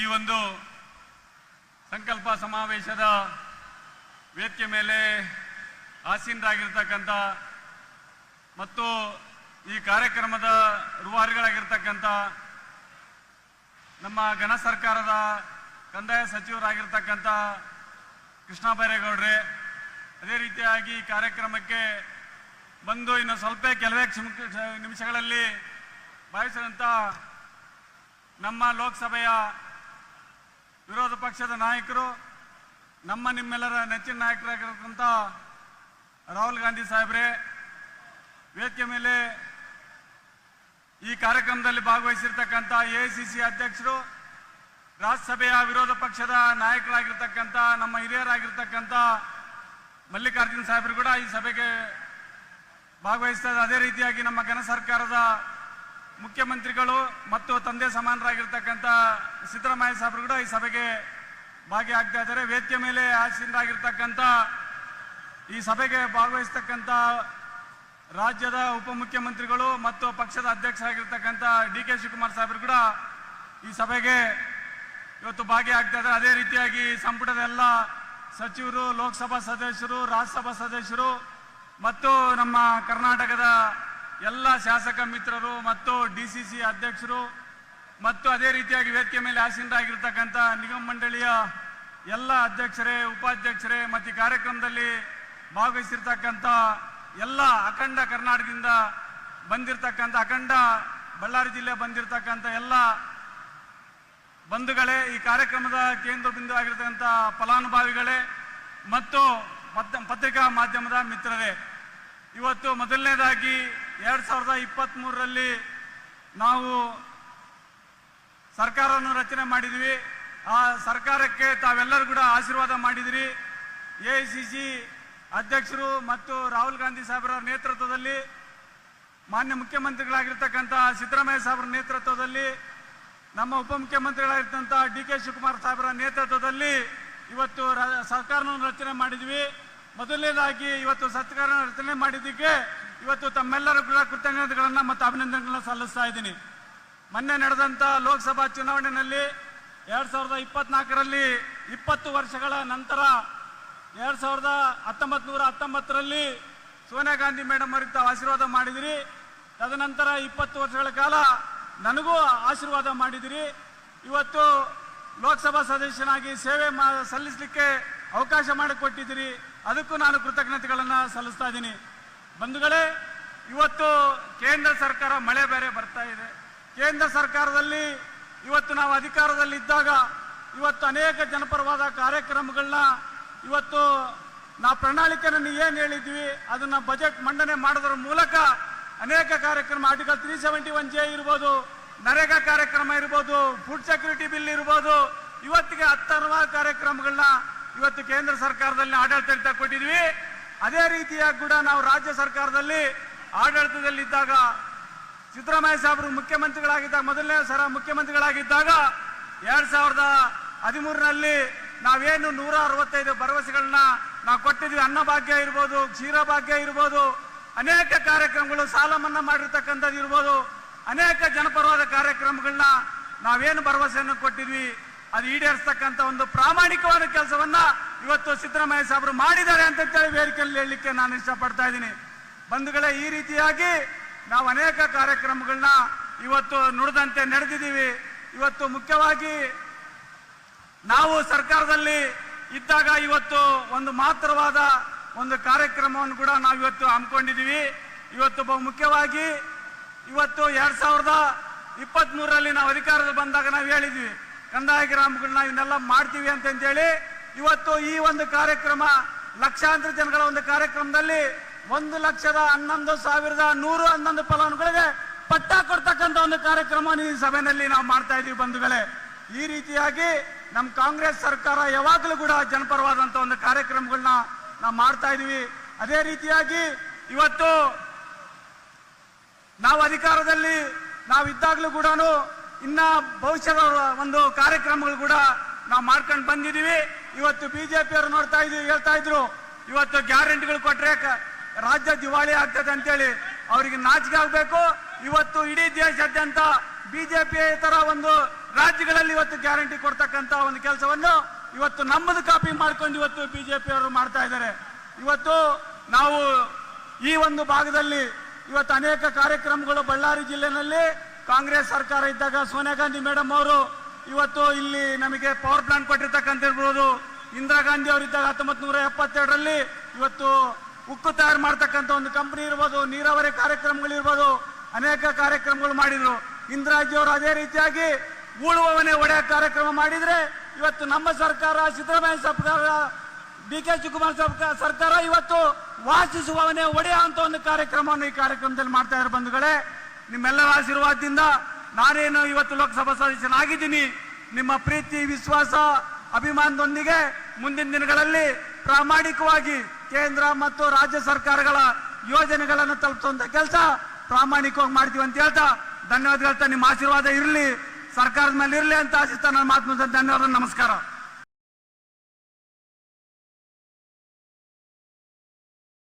ಈ ಒಂದು ಸಂಕಲ್ಪ ಸಮಾವೇಶದ ವೇದಿಕೆ ಮೇಲೆ ಆಸೀನರಾಗಿರ್ತಕ್ಕಂಥ ಮತ್ತು ಈ ಕಾರ್ಯಕ್ರಮದ ರೂವಾರಿಗಳಾಗಿರ್ತಕ್ಕಂಥ ನಮ್ಮ ಘನ ಸರ್ಕಾರದ ಕಂದಾಯ ಸಚಿವರಾಗಿರ್ತಕ್ಕಂಥ ಕೃಷ್ಣ ಬೈರೇಗೌಡ್ರೆ, ಅದೇ ರೀತಿಯಾಗಿ ಈ ಕಾರ್ಯಕ್ರಮಕ್ಕೆ ಬಂದು ಇನ್ನು ಸ್ವಲ್ಪ ಕೆಲವೇ ನಿಮಿಷಗಳಲ್ಲಿ ಭಾವಿಸಿದಂಥ ನಮ್ಮ ಲೋಕಸಭೆಯ ವಿರೋಧ ಪಕ್ಷದ ನಾಯಕರು, ನಮ್ಮ ನಿಮ್ಮೆಲ್ಲರ ನೆಚ್ಚಿನ ನಾಯಕರಾಗಿರತಕ್ಕಂಥ ರಾಹುಲ್ ಗಾಂಧಿ ಸಾಹೇಬ್ರೆ, ವೇದಿಕೆ ಮೇಲೆ ಈ ಕಾರ್ಯಕ್ರಮದಲ್ಲಿ ಭಾಗವಹಿಸಿರ್ತಕ್ಕಂಥ ಎ ಅಧ್ಯಕ್ಷರು, ರಾಜ್ಯಸಭೆಯ ವಿರೋಧ ಪಕ್ಷದ ನಾಯಕರಾಗಿರ್ತಕ್ಕಂಥ, ನಮ್ಮ ಹಿರಿಯರಾಗಿರ್ತಕ್ಕಂಥ ಮಲ್ಲಿಕಾರ್ಜುನ್ ಸಾಹೇಬರು ಕೂಡ ಈ ಸಭೆಗೆ ಭಾಗವಹಿಸ್ತಾ ಅದೇ ರೀತಿಯಾಗಿ ನಮ್ಮ ಘನ ಸರ್ಕಾರದ ಮುಖ್ಯಮಂತ್ರಿಗಳು ಮತ್ತು ತಂದೆ ಸಮಾನರಾಗಿರ್ತಕ್ಕಂಥ ಸಿದ್ದರಾಮಯ್ಯ ಸಾಹೇಬರು ಕೂಡ ಈ ಸಭೆಗೆ ಭಾಗಿಯಾಗ್ತಾ ಇದ್ದಾರೆ. ವೇದಿಕೆ ಮೇಲೆ ಆಸೀನರಾಗಿರ್ತಕ್ಕಂಥ ಈ ಸಭೆಗೆ ಭಾಗವಹಿಸ್ತಕ್ಕಂಥ ರಾಜ್ಯದ ಉಪಮುಖ್ಯಮಂತ್ರಿಗಳು ಮತ್ತು ಪಕ್ಷದ ಅಧ್ಯಕ್ಷರಾಗಿರ್ತಕ್ಕಂಥ ಡಿ ಕೆ ಶಿವಕುಮಾರ್ ಸಾಹೇಬರು ಕೂಡ ಈ ಸಭೆಗೆ ಇವತ್ತು ಭಾಗಿಯಾಗ್ತಾ ಇದ್ದಾರೆ. ಅದೇ ರೀತಿಯಾಗಿ ಸಂಪುಟದ ಎಲ್ಲ ಸಚಿವರು, ಲೋಕಸಭಾ ಸದಸ್ಯರು, ರಾಜ್ಯಸಭಾ ಸದಸ್ಯರು ಮತ್ತು ನಮ್ಮ ಕರ್ನಾಟಕದ ಎಲ್ಲ ಶಾಸಕ ಮಿತ್ರರು ಮತ್ತು ಡಿ ಅಧ್ಯಕ್ಷರು ಮತ್ತು ಅದೇ ರೀತಿಯಾಗಿ ವೇದಿಕೆ ಮೇಲೆ ಆಸೀನರಾಗಿರ್ತಕ್ಕಂಥ ನಿಗಮ ಮಂಡಳಿಯ ಎಲ್ಲ ಅಧ್ಯಕ್ಷರೇ, ಉಪಾಧ್ಯಕ್ಷರೇ ಮತ್ತು ಈ ಕಾರ್ಯಕ್ರಮದಲ್ಲಿ ಭಾಗವಹಿಸಿರ್ತಕ್ಕಂಥ ಎಲ್ಲ ಅಖಂಡ ಕರ್ನಾಟಕದಿಂದ ಬಂದಿರತಕ್ಕಂಥ ಅಖಂಡ ಬಳ್ಳಾರಿ ಜಿಲ್ಲೆ ಬಂದಿರತಕ್ಕಂಥ ಎಲ್ಲ ಬಂಧುಗಳೇ, ಈ ಕಾರ್ಯಕ್ರಮದ ಕೇಂದ್ರ ಬಿಂದು ಆಗಿರ್ತಕ್ಕಂಥ ಫಲಾನುಭವಿಗಳೇ ಮತ್ತು ಪತ್- ಪತ್ರಿಕಾ ಮಾಧ್ಯಮದ ಮಿತ್ರರೇ, ಇವತ್ತು ಮೊದಲನೇದಾಗಿ ಎರಡ್ ಸಾವಿರದ ಇಪ್ಪತ್ತ್ ಮೂರರಲ್ಲಿ ನಾವು ಸರ್ಕಾರವನ್ನು ರಚನೆ ಮಾಡಿದ್ವಿ. ಆ ಸರ್ಕಾರಕ್ಕೆ ತಾವೆಲ್ಲರೂ ಕೂಡ ಆಶೀರ್ವಾದ ಮಾಡಿದಿರಿ. ಎ ಅಧ್ಯಕ್ಷರು ಮತ್ತು ರಾಹುಲ್ ಗಾಂಧಿ ಸಾಹೇಬರ ನೇತೃತ್ವದಲ್ಲಿ, ಮಾನ್ಯ ಮುಖ್ಯಮಂತ್ರಿಗಳಾಗಿರ್ತಕ್ಕಂಥ ಸಿದ್ದರಾಮಯ್ಯ ಸಾಹೇಬರ ನೇತೃತ್ವದಲ್ಲಿ, ನಮ್ಮ ಉಪಮುಖ್ಯಮಂತ್ರಿಗಳಾಗಿರ್ತಂಥ ಡಿ ಕೆ ಶಿವಕುಮಾರ್ ಸಾಹೇಬರ ನೇತೃತ್ವದಲ್ಲಿ ಇವತ್ತು ಸರ್ಕಾರವನ್ನು ರಚನೆ ಮಾಡಿದ್ವಿ. ಮೊದಲನೇದಾಗಿ ಇವತ್ತು ಸರ್ಕಾರ ರಚನೆ ಮಾಡಿದ್ದಕ್ಕೆ ಇವತ್ತು ತಮ್ಮೆಲ್ಲರೂ ಕೂಡ ಕೃತಜ್ಞತೆಗಳನ್ನು ಮತ್ತು ಅಭಿನಂದನೆಗಳನ್ನ ಸಲ್ಲಿಸ್ತಾ ಇದ್ದೀನಿ. ಮೊನ್ನೆ ನಡೆದಂತ ಲೋಕಸಭಾ ಚುನಾವಣೆಯಲ್ಲಿ ಎರಡು ಸಾವಿರದ ಇಪ್ಪತ್ನಾಲ್ಕರಲ್ಲಿ ಇಪ್ಪತ್ತು ವರ್ಷಗಳ ನಂತರ ಎರಡು ಸಾವಿರದ ಹತ್ತೊಂಬತ್ತು ನೂರ ಹತ್ತೊಂಬತ್ತರಲ್ಲಿ ಸೋನಿಯಾ ಗಾಂಧಿ ಮೇಡಮ್ ಅವರಿಗೆ ತಾವು ಆಶೀರ್ವಾದ ಮಾಡಿದಿರಿ. ತದನಂತರ ಇಪ್ಪತ್ತು ವರ್ಷಗಳ ಕಾಲ ನನಗೂ ಆಶೀರ್ವಾದ ಮಾಡಿದಿರಿ. ಇವತ್ತು ಲೋಕಸಭಾ ಸದಸ್ಯನಾಗಿ ಸೇವೆ ಮಾ ಸಲ್ಲಿಸಲಿಕ್ಕೆ ಅವಕಾಶ ಮಾಡಿಕೊಟ್ಟಿದ್ದೀರಿ ಅದಕ್ಕೂ ನಾನು ಕೃತಜ್ಞತೆಗಳನ್ನು ಸಲ್ಲಿಸ್ತಾ ಇದ್ದೀನಿ. ಬಂಧುಗಳೇ, ಇವತ್ತು ಕೇಂದ್ರ ಸರ್ಕಾರ ಮಳೆ ಬೇರೆ ಬರ್ತಾ ಇದೆ. ಕೇಂದ್ರ ಸರ್ಕಾರದಲ್ಲಿ ಇವತ್ತು ನಾವು ಅಧಿಕಾರದಲ್ಲಿ ಇದ್ದಾಗ ಇವತ್ತು ಅನೇಕ ಜನಪರವಾದ ಕಾರ್ಯಕ್ರಮಗಳನ್ನ ಇವತ್ತು ನಾವು ಪ್ರಣಾಳಿಕೆಯನ್ನು ಏನು ಹೇಳಿದ್ವಿ, ಅದನ್ನ ಬಜೆಟ್ ಮಂಡನೆ ಮಾಡೋದ್ರ ಮೂಲಕ ಅನೇಕ ಕಾರ್ಯಕ್ರಮ article three seventy one J ಇರ್ಬೋದು, ನರೇಗಾ ಕಾರ್ಯಕ್ರಮ ಇರ್ಬೋದು ಫುಡ್ ಸೆಕ್ಯೂರಿಟಿ ಬಿಲ್ ಇರ್ಬೋದು, ಇವತ್ತಿಗೆ ಹತ್ತಾರು ಕಾರ್ಯಕ್ರಮಗಳನ್ನ ಇವತ್ತು ಕೇಂದ್ರ ಸರ್ಕಾರದಲ್ಲಿ ಆಡಳಿತ ಕೊಟ್ಟಿದ್ವಿ. ಅದೇ ರೀತಿಯಾಗಿ ಕೂಡ ನಾವು ರಾಜ್ಯ ಸರ್ಕಾರದಲ್ಲಿ ಆಡಳಿತದಲ್ಲಿದ್ದಾಗ ಸಿದ್ದರಾಮಯ್ಯ ಸಾಹೇಬರು ಮುಖ್ಯಮಂತ್ರಿಗಳಾಗಿದ್ದಾಗ, ಮೊದಲನೇ ಸರ ಮುಖ್ಯಮಂತ್ರಿಗಳಾಗಿದ್ದಾಗ ಎರಡ್ ಸಾವಿರದ ಹದಿಮೂರಿನಲ್ಲಿ ನಾವೇನು ನೂರ ಅರವತ್ತೈದು ಭರವಸೆಗಳನ್ನ ನಾವು ಕೊಟ್ಟಿದ್ವಿ. ಅನ್ನಭಾಗ್ಯ ಇರ್ಬೋದು ಕ್ಷೀರಭಾಗ್ಯ ಇರ್ಬೋದು, ಅನೇಕ ಕಾರ್ಯಕ್ರಮಗಳು ಸಾಲ ಮನ್ನಾ ಮಾಡಿರ್ತಕ್ಕಂಥದ್ದು ಇರ್ಬೋದು, ಅನೇಕ ಜನಪರವಾದ ಕಾರ್ಯಕ್ರಮಗಳನ್ನ ನಾವೇನು ಭರವಸೆಯನ್ನು ಕೊಟ್ಟಿದ್ವಿ. ಅದು ಈಡೇರಿಸ್ತಕ್ಕಂಥ ಒಂದು ಪ್ರಾಮಾಣಿಕವಾದ ಕೆಲಸವನ್ನ ಇವತ್ತು ಸಿದ್ದರಾಮಯ್ಯ ಸಾಹೇಬರು ಮಾಡಿದ್ದಾರೆ ಅಂತ ಹೇಳಿ ವೇದಿಕೆಯಲ್ಲಿ ಹೇಳಲಿಕ್ಕೆ ನಾನು ಇಷ್ಟಪಡ್ತಾ ಇದ್ದೀನಿ. ಬಂಧುಗಳೇ, ಈ ರೀತಿಯಾಗಿ ನಾವು ಅನೇಕ ಕಾರ್ಯಕ್ರಮಗಳನ್ನ ಇವತ್ತು ನುಡಿದಂತೆ ನಡೆದಿದ್ದೀವಿ. ಇವತ್ತು ಮುಖ್ಯವಾಗಿ ನಾವು ಸರ್ಕಾರದಲ್ಲಿ ಇದ್ದಾಗ ಇವತ್ತು ಒಂದು ಮಾತ್ರವಾದ ಒಂದು ಕಾರ್ಯಕ್ರಮವನ್ನು ಕೂಡ ನಾವು ಇವತ್ತು ಹಮ್ಮಿಕೊಂಡಿದ್ದೀವಿ. ಇವತ್ತು ಬಹು ಮುಖ್ಯವಾಗಿ ಇವತ್ತು ಎರಡ್ ಸಾವಿರದ ಇಪ್ಪತ್ತ್ ಮೂರರಲ್ಲಿ ನಾವು ಅಧಿಕಾರದಲ್ಲಿ ಬಂದಾಗ ನಾವು ಹೇಳಿದ್ವಿ, ಕಂದಾಯ ಗ್ರಾಮಗಳನ್ನ ಇವನ್ನೆಲ್ಲ ಮಾಡ್ತೀವಿ ಅಂತಂತೇಳಿ ಇವತ್ತು ಈ ಒಂದು ಕಾರ್ಯಕ್ರಮ ಲಕ್ಷಾಂತರ ಜನಗಳ ಒಂದು ಕಾರ್ಯಕ್ರಮದಲ್ಲಿ ಒಂದು ಲಕ್ಷದ ಹನ್ನೊಂದು ಸಾವಿರದ ನೂರು ಹನ್ನೊಂದು ಫಲಾನುಗಳಿಗೆ ಪಟ್ಟ ಕೊಡ್ತಕ್ಕಂಥ ಒಂದು ಕಾರ್ಯಕ್ರಮ ಈ ಸಭೆಯಲ್ಲಿ ನಾವು ಮಾಡ್ತಾ ಇದೀವಿ ಬಂಧುಗಳೇ. ಈ ರೀತಿಯಾಗಿ ನಮ್ಮ ಕಾಂಗ್ರೆಸ್ ಸರ್ಕಾರ ಯಾವಾಗಲೂ ಕೂಡ ಜನಪರವಾದಂಥ ಒಂದು ಕಾರ್ಯಕ್ರಮಗಳನ್ನ ನಾವು ಮಾಡ್ತಾ ಇದೀವಿ. ಅದೇ ರೀತಿಯಾಗಿ ಇವತ್ತು ನಾವು ಅಧಿಕಾರದಲ್ಲಿ ನಾವು ಇದ್ದಾಗ್ಲೂ ಕೂಡ ಇನ್ನ ಭವಿಷ್ಯದ ಒಂದು ಕಾರ್ಯಕ್ರಮಗಳು ಕೂಡ ನಾವು ಮಾಡ್ಕೊಂಡು ಬಂದಿದೀವಿ ಇವತ್ತು ಬಿಜೆಪಿಯವರು ನೋಡ್ತಾ ಇದ್ರು ಹೇಳ್ತಾ ಇದ್ರು. ಇವತ್ತು ಗ್ಯಾರಂಟಿಗಳು ಕೊಟ್ರೆ ರಾಜ್ಯ ದಿವಾಳಿ ಆಗ್ತದೆ ಅಂತೇಳಿ. ಅವರಿಗೆ ನಾಚಿಕೆ ಆಗ್ಬೇಕು. ಇವತ್ತು ಇಡೀ ದೇಶಾದ್ಯಂತ ಬಿಜೆಪಿ ತರ ಒಂದು ರಾಜ್ಯಗಳಲ್ಲಿ ಇವತ್ತು ಗ್ಯಾರಂಟಿ ಕೊಡ್ತಕ್ಕಂತ ಒಂದು ಕೆಲಸವನ್ನು ಇವತ್ತು ನಮ್ಮದು ಕಾಪಿ ಮಾಡ್ಕೊಂಡು ಇವತ್ತು ಬಿಜೆಪಿ ಅವರು ಮಾಡ್ತಾ ಇದ್ದಾರೆ. ಇವತ್ತು ನಾವು ಈ ಒಂದು ಭಾಗದಲ್ಲಿ ಇವತ್ತು ಅನೇಕ ಕಾರ್ಯಕ್ರಮಗಳು ಬಳ್ಳಾರಿ ಜಿಲ್ಲೆನಲ್ಲಿ ಕಾಂಗ್ರೆಸ್ ಸರ್ಕಾರ ಇದ್ದಾಗ ಸೋನಿಯಾ ಗಾಂಧಿ ಮೇಡಮ್ ಅವರು ಇವತ್ತು ಇಲ್ಲಿ ನಮಗೆ ಪವರ್ ಪ್ಲಾಂಟ್ ಕೊಟ್ಟಿರ್ತಕ್ಕಂಥ ಇರ್ಬೋದು. ಇಂದಿರಾ ಗಾಂಧಿ ಅವರಿದ್ದಾಗ ಹತ್ತೊಂಬತ್ತು ನೂರ ಎಪ್ಪತ್ತೆರಡರಲ್ಲಿ ಇವತ್ತು ಉಕ್ಕು ತಯಾರು ಮಾಡ್ತಕ್ಕಂಥ ಒಂದು ಕಂಪನಿ ಇರ್ಬೋದು, ನೀರಾವರಿ ಕಾರ್ಯಕ್ರಮಗಳಿರ್ಬೋದು ಅನೇಕ ಕಾರ್ಯಕ್ರಮಗಳು ಮಾಡಿದ್ರು. ಇಂದಿರಾಜಿ ಅವರು ಅದೇ ರೀತಿಯಾಗಿ ಉಳುವವನೇ ಒಡೆಯ ಕಾರ್ಯಕ್ರಮ ಮಾಡಿದ್ರೆ ಇವತ್ತು ನಮ್ಮ ಸರ್ಕಾರ, ಸಿದ್ದರಾಮಯ್ಯ ಸರ್ಕಾರ ಡಿ ಕೆ ಶಿವಕುಮಾರ್ ಸರ್ಕ- ಸರ್ಕಾರ ಇವತ್ತು ವಾಸಿಸುವವನೇ ಒಡೆಯ ಅಂತ ಒಂದು ಕಾರ್ಯಕ್ರಮವನ್ನು ಈ ಕಾರ್ಯಕ್ರಮದಲ್ಲಿ ಮಾಡ್ತಾ ಇದ್ದಾರೆ ಬಂಧುಗಳೇ. ನಿಮ್ಮೆಲ್ಲರ ಆಶೀರ್ವಾದದಿಂದ ನಾನೇನು ಇವತ್ತು ಲೋಕಸಭಾ ಸದಸ್ಯನಾಗಿದ್ದೀನಿ, ನಿಮ್ಮ ಪ್ರೀತಿ, ವಿಶ್ವಾಸ, ಅಭಿಮಾನದೊಂದಿಗೆ ಮುಂದಿನ ದಿನಗಳಲ್ಲಿ ಪ್ರಾಮಾಣಿಕವಾಗಿ ಕೇಂದ್ರ ಮತ್ತು ರಾಜ್ಯ ಸರ್ಕಾರಗಳ ಯೋಜನೆಗಳನ್ನು ತಲುಪಿಸುವಂತ ಕೆಲಸ ಪ್ರಾಮಾಣಿಕವಾಗಿ ಮಾಡ್ತೀವಿ ಅಂತ ಹೇಳ್ತಾ ಧನ್ಯವಾದ ಹೇಳ್ತಾ, ನಿಮ್ಮ ಆಶೀರ್ವಾದ ಇರಲಿ, ಸರ್ಕಾರದ ಮೇಲೆ ಇರಲಿ ಅಂತ ಆಶಿಸ್ತಾ ನನ್ನ ಮಾತು. ಧನ್ಯವಾದ ನಮಸ್ಕಾರ